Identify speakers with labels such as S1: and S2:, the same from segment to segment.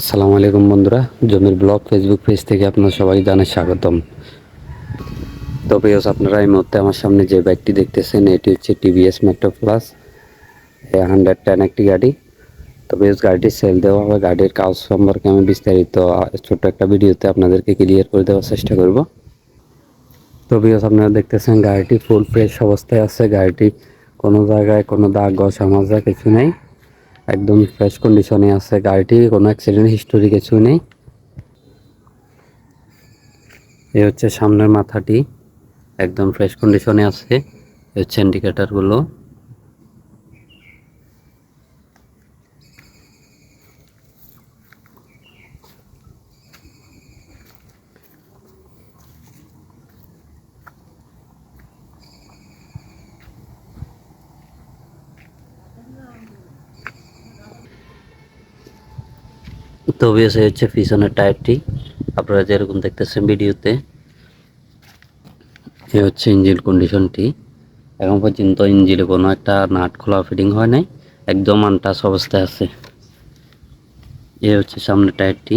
S1: আসসালামু আলাইকুম বন্ধুরা, জমির ব্লগ ফেসবুক পেজ থেকে আপনার সবাই জানাই স্বাগতম। তো প্রিয়স আপনারা এই মুহূর্তে আমার সামনে যে বাইকটি দেখতেছেন, এটি হচ্ছে TVS Metro Plus hundred ten একটি গাড়ি। তো প্রিয়স গাড়িটি সেল দেওয়া হবে। গাড়ির কাজ সম্পর্কে আমি বিস্তারিত ছোট্ট একটা ভিডিওতে আপনাদেরকে ক্লিয়ার করে দেওয়ার চেষ্টা করব। তো প্রিয়স আপনারা দেখতেছেন গাড়িটি ফুল ফ্রেশ অবস্থায় আছে। গাড়িটি কোনো জায়গায় কোনো দাগ ঘষা মাজা কিছু নেই। একদম ফ্রেশ কন্ডিশনে আছে গাড়িটি, কোনো অ্যাক্সিডেন্ট হিস্টোরি কিছু নেই। এই হচ্ছে সামনের মাথাটি, একদম ফ্রেশ কন্ডিশনে আছে। এই হচ্ছে ইন্ডিকেটারগুলো তো বেশ এই হচ্ছে পিছনের টায়ারটি আপনারা যেরকম দেখতেছেন ভিডিওতে এই হচ্ছে ইঞ্জিন কন্ডিশনটি এখন পর্যন্ত ইঞ্জিনে কোনো একটা নাট খোলা ফিটিং হয় নাই, একদম আনটাস অবস্থায় আছে। এ হচ্ছে সামনের টায়ারটি।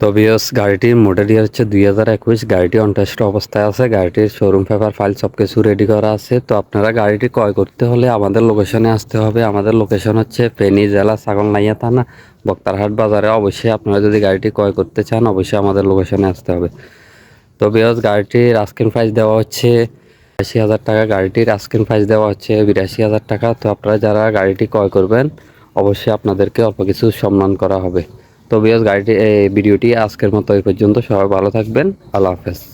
S1: তো বিয়স গাড়িটির মডেল হচ্ছে দুই হাজার একুশ। গাড়িটি অনটেস্ট অবস্থায় আছে। গাড়িটির শোরুম পেপার ফাইল সব কিছু রেডি করা আছে। তো আপনারা গাড়িটি ক্রয় করতে হলে আমাদের লোকেশনে আসতে হবে। আমাদের লোকেশন হচ্ছে ফেনী জেলা ছাগলনাইয়া থানা, বক্তারহাট বাজারে। অবশ্যই আপনারা যদি গাড়িটি ক্রয় করতে চান, অবশ্যই আমাদের লোকেশনে আসতে হবে। তো বিয়স গাড়িটির আস্কিং প্রাইস দেওয়া হচ্ছে আশি হাজার টাকা। গাড়িটির আস্কিং প্রাইস দেওয়া হচ্ছে বিরাশি হাজার টাকা। তো আপনারা যারা গাড়িটি ক্রয় করবেন অবশ্যই আপনাদেরকে অল্প কিছু সম্মান করা হবে। তো বিয়াস গাড়িটি, এই ভিডিওটি আজকের মতো এই পর্যন্ত। সবাই ভালো থাকবেন। আল্লাহ হাফেজ।